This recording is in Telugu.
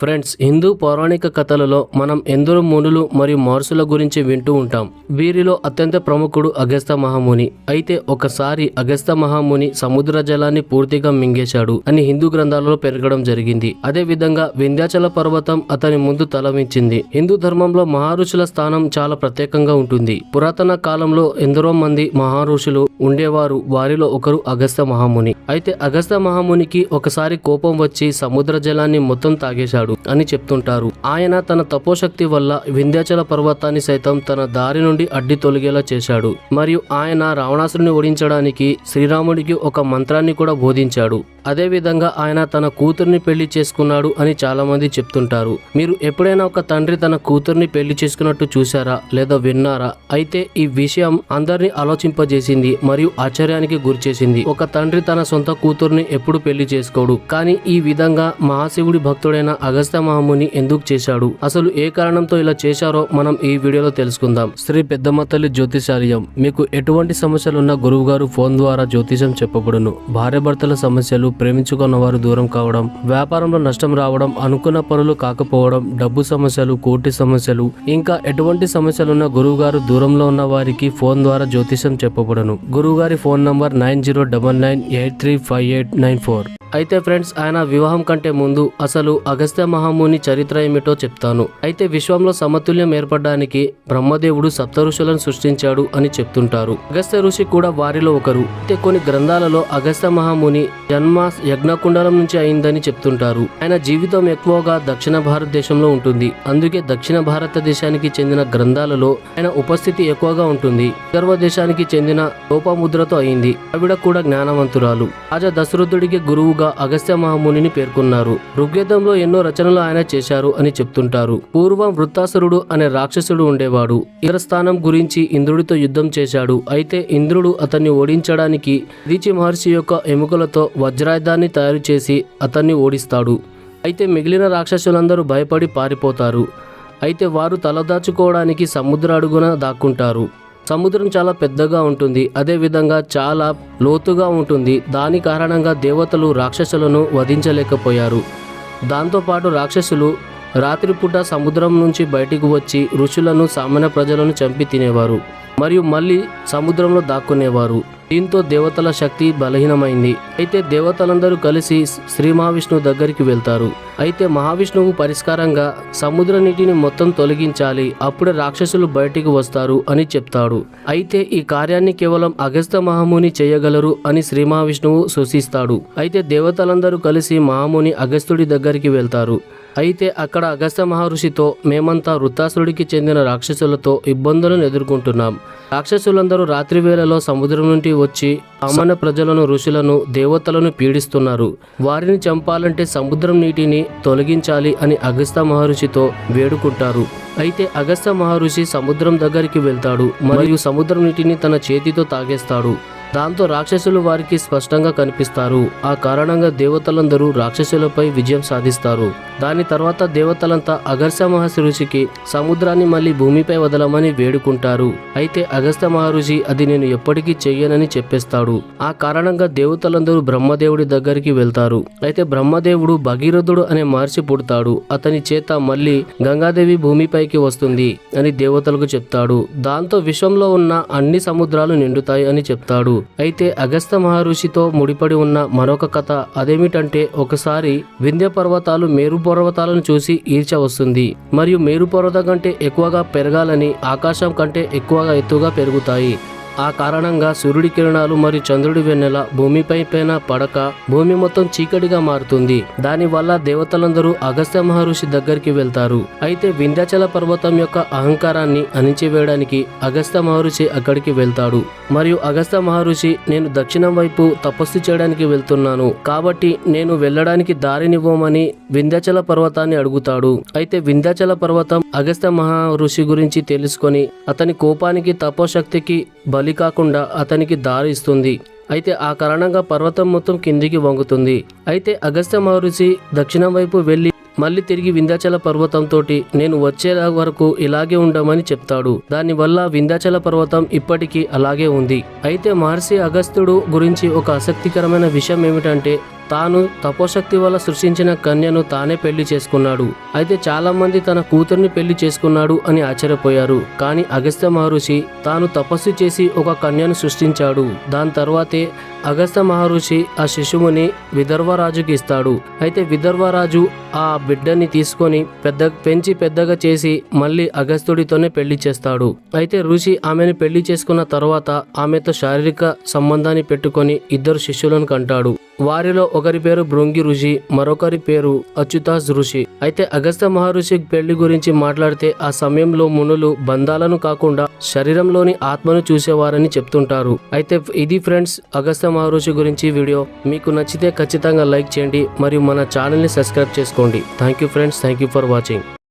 ఫ్రెండ్స్ హిందూ పౌరాణిక కథలలో మనం ఎందరో మునులు మరియు మహర్షుల గురించి వింటూ ఉంటాం. వీరిలో అత్యంత ప్రముఖుడు అగస్త మహాముని. అయితే ఒకసారి అగస్త్య మహాముని సముద్ర జలాన్ని పూర్తిగా మింగేశాడు అని హిందూ గ్రంథాలలో పెరగడం జరిగింది. అదే విధంగా వింధ్యాచల పర్వతం అతని ముందు తలవించింది. హిందూ ధర్మంలో మహారుషుల స్థానం చాలా ప్రత్యేకంగా ఉంటుంది. పురాతన కాలంలో ఎందరో మంది మహారుషులు ఉండేవారు. వారిలో ఒకరు అగస్త్య మహాముని. అయితే అగస్త్య మహామునికి ఒకసారి కోపం వచ్చి సముద్ర జలాన్ని మొత్తం తాగేశాడు. అని చెప్తుంటారు. ఆయన తన తపోశక్తి వల్ల వింధ్యాచల పర్వతాన్ని సైతం తన దారి నుండి అడ్డి తొలగేలా చేశాడు. మరియు ఆయన రావణాసురుని ఓడించడానికి శ్రీరాముడికి ఒక మంత్రాన్ని కూడా బోధించాడు. అదేవిధంగా ఆయన తన కూతుర్ని పెళ్ళి చేసుకున్నాడు అని చాలామంది చెప్తుంటారు. మీరు ఎప్పుడైనా ఒక తండ్రి తన కూతుర్ని పెళ్ళి చేసుకున్నట్టు చూసారా లేదా విన్నారా? అయితే ఈ విషయం అందరినీ ఆలోచింపజేసింది మరియు ఆశ్చర్యానికి గురిచేసింది. ఒక తండ్రి తన సొంత కూతుర్ని ఎప్పుడు పెళ్ళి చేసుకోడు. కానీ ఈ విధంగా మహాశివుడి భక్తుడైన అగస్త్య మహాముని ఎందుకు చేశాడు? అసలు ఏ కారణంతో ఇలా చేశారో మనం ఈ వీడియోలో తెలుసుకుందాం. శ్రీ పెద్దమ్మ తల్లి జ్యోతిషాలయం మీకు ఎటువంటి సమస్యలున్నా గురువు గారు ఫోన్ ద్వారా జ్యోతిషం చెప్పబడును. భార్యాభర్తల సమస్యలు ప్రేమించుకున్న వారు దూరం కావడం వ్యాపారంలో నష్టం రావడం అనుకున్న పనులు కాకపోవడం డబ్బు సమస్యలు కోటి సమస్యలు ఇంకా ఎటువంటి సమస్యలున్న గురువు గారు దూరంలో ఉన్న వారికి ఫోన్ ద్వారా జ్యోతిషం చెప్పబడను. గురువు గారి phone number nine zero double nine eight three five eight nine four. అయితే ఫ్రెండ్స్ ఆయన వివాహం కంటే ముందు అసలు అగస్త్య మహాముని చరిత్ర ఏమిటో చెప్తాను. అయితే విశ్వంలో సమతుల్యం ఏర్పడడానికి బ్రహ్మదేవుడు సప్త ఋషులను సృష్టించాడు అని చెప్తుంటారు. అగస్త్య ఋషి కూడా వారిలో ఒకరు. అయితే కొన్ని గ్రంథాలలో అగస్త్య మహాముని జన్మ యజ్ఞకుండలం నుంచి అయిందని చెప్తుంటారు. ఆయన జీవితం ఎక్కువగా దక్షిణ భారతదేశంలో ఉంటుంది. అందుకే దక్షిణ భారతదేశానికి చెందిన గ్రంథాలలో ఆయన ఉపస్థితి ఎక్కువగా ఉంటుంది. విదర్భ దేశానికి చెందిన లోపముద్రతో అయింది. ఆవిడ కూడా జ్ఞానవంతురాలు. రాజా దశరథుడికి గురువుగా అగస్త్య మహామునిని పేర్కొన్నారు. ఋగ్వేదంలో ఎన్నో రచనలు ఆయన చేశారు అని చెప్తుంటారు. పూర్వం వృత్తాసురుడు అనే రాక్షసుడు ఉండేవాడు. ఇతర స్థానం గురించి ఇంద్రుడితో యుద్ధం చేశాడు. అయితే ఇంద్రుడు అతన్ని ఓడించడానికి రీచి మహర్షి యొక్క ఎముకలతో వజ్రాయుధాన్ని తయారు చేసి అతన్ని ఓడిస్తాడు. అయితే మిగిలిన రాక్షసులందరూ భయపడి పారిపోతారు. అయితే వారు తలదాచుకోవడానికి సముద్ర అడుగున దాక్కుంటారు. సముద్రం చాలా పెద్దగా ఉంటుంది. అదే విధంగా చాలా లోతుగా ఉంటుంది. దాని కారణంగా దేవతలు రాక్షసులను వధించలేకపోయారు. దాంతోపాటు రాక్షసులు రాత్రిపూట సముద్రం నుంచి బయటికి వచ్చి ఋషులను సామాన్య ప్రజలను చంపి తినేవారు మరియు మళ్ళీ సముద్రంలో దాక్కునేవారు. దీంతో దేవతల శక్తి బలహీనమైంది. అయితే దేవతలందరూ కలిసి శ్రీ మహావిష్ణువు దగ్గరికి వెళ్తారు. అయితే మహావిష్ణువు పరిష్కారంగా సముద్ర నీటిని మొత్తం తొలగించాలి. అప్పుడే రాక్షసులు బయటికి వస్తారు అని చెప్తాడు. అయితే ఈ కార్యాన్ని కేవలం అగస్త మహాముని చేయగలరు అని శ్రీ మహావిష్ణువు సూచిస్తాడు. అయితే దేవతలందరూ కలిసి మహాముని అగస్త్యుడి దగ్గరికి వెళ్తారు. అయితే అక్కడ అగస్త్య మహర్షితో మేమంతా వృత్తాసురుడికి చెందిన రాక్షసులతో ఇబ్బందులను ఎదుర్కొంటున్నాం. రాక్షసులందరూ రాత్రి వేళలో సముద్రం నుండి వచ్చి సామాన్య ప్రజలను ఋషులను దేవతలను పీడిస్తున్నారు. వారిని చంపాలంటే సముద్రం నీటిని తొలగించాలి అని అగస్త్య మహర్షితో వేడుకుంటారు. అయితే అగస్త్య మహర్షి సముద్రం దగ్గరికి వెళ్తాడు మరియు సముద్రం నీటిని తన చేతితో తాగేస్తాడు. దాంతో రాక్షసులు వారికి స్పష్టంగా కనిపిస్తారు. ఆ కారణంగా దేవతలందరూ రాక్షసులపై విజయం సాధిస్తారు. దాని తర్వాత దేవతలంతా అగస్త్య మహర్షి ఋషికి సముద్రాన్ని మళ్ళీ భూమిపై వదలమని వేడుకుంటారు. అయితే అగస్త్య మహర్షి అది నేను ఎప్పటికీ చెయ్యనని చెప్పేస్తాడు. ఆ కారణంగా దేవతలందరూ బ్రహ్మదేవుడి దగ్గరికి వెళ్తారు. అయితే బ్రహ్మదేవుడు భగీరథుడు అనే మహర్షి పుడతాడు. అతని చేత మళ్ళీ గంగాదేవి భూమిపైకి వస్తుంది అని దేవతలకు చెప్తాడు. దాంతో విశ్వంలో ఉన్న అన్ని సముద్రాలు నిండుతాయి అని చెప్తాడు. అయితే అగస్త్య మహర్షితో ముడిపడి ఉన్న మరొక కథ అదేమిటంటే ఒకసారి వింధ్య పర్వతాలు మేరు పర్వతాలను చూసి ఈర్చ వస్తుంది. మరియు మేరు పర్వతం కంటే ఎక్కువగా పెరగాలని ఆకాశం కంటే ఎక్కువగా ఎత్తుగా పెరుగుతాయి. ఆ కారణంగా సూర్యుడి కిరణాలు మరియు చంద్రుడి వెన్నెల భూమిపై పైన పడక భూమి మొత్తం చీకటిగా మారుతుంది. దానివల్ల దేవతలందరూ అగస్త్య మహర్షి దగ్గరికి వెళ్తారు. అయితే వింధ్యాచల పర్వతం యొక్క అహంకారాన్ని అణిచివేయడానికి అగస్త్య మహర్షి అక్కడికి వెళ్తాడు. మరియు అగస్త్య మహర్షి నేను దక్షిణం వైపు తపస్సు చేయడానికి వెళ్తున్నాను. కాబట్టి నేను వెళ్ళడానికి దారినివ్వమని వింధ్యాచల పర్వతాన్ని అడుగుతాడు. అయితే వింధ్యాచల పర్వతం అగస్త్య ఋషి గురించి తెలుసుకొని అతని కోపానికి తపోశక్తికి బలి కాకుండా అతనికి దారి ఇస్తుంది. అయితే ఆ కారణంగా పర్వతం మొత్తం కిందికి వంగుతుంది. అయితే అగస్త్య మహర్షి దక్షిణం వైపు వెళ్ళి మళ్ళీ తిరిగి వింధ్యాచల పర్వతంతోటి నేను వచ్చే వరకు ఇలాగే ఉండమని చెప్తాడు. దానివల్ల వింధ్యాచల పర్వతం ఇప్పటికీ అలాగే ఉంది అయితే మహర్షి అగస్త్యుడు గురించి ఒక ఆసక్తికరమైన విషయం ఏమిటంటే తాను తపోశక్తి వల్ల సృష్టించిన కన్యను తానే పెళ్ళి చేసుకున్నాడు. అయితే చాలా మంది తన కూతుర్ని పెళ్ళి చేసుకున్నాడు అని ఆశ్చర్యపోయారు. కానీ అగస్త్య మహర్షి తాను తపస్సు చేసి ఒక కన్యను సృష్టించాడు. దాని తర్వాతే అగస్త్య మహర్షి ఆ శిశువుని విదర్భరాజుకి ఇస్తాడు. అయితే విదర్భరాజు ఆ బిడ్డని తీసుకొని పెద్ద పెంచి పెద్దగా చేసి మళ్ళీ అగస్త్యుడితోనే పెళ్ళి చేస్తాడు. అయితే ఋషి ఆమెను పెళ్ళి చేసుకున్న తర్వాత ఆమెతో శారీరక సంబంధాన్ని పెట్టుకొని ఇద్దరు శిష్యులను కంటాడు. వారిలో ఒకరి పేరు భృంగి ఋషి మరొకరి పేరు అచ్యుతాస్ ఋషి. అయితే అగస్త్య మహర్షి పెళ్ళి గురించి మాట్లాడితే ఆ సమయంలో మునులు బంధాలను కాకుండా శరీరంలోని ఆత్మను చూసేవారని చెప్తుంటారు. అయితే ఇది ఫ్రెండ్స్ అగస్త మహర్షి గురించి వీడియో. మీకు నచ్చితే ఖచ్చితంగా లైక్ చేయండి మరియు మన ఛానల్ని సబ్స్క్రైబ్ చేసుకోండి. Thank you friends thank you for watching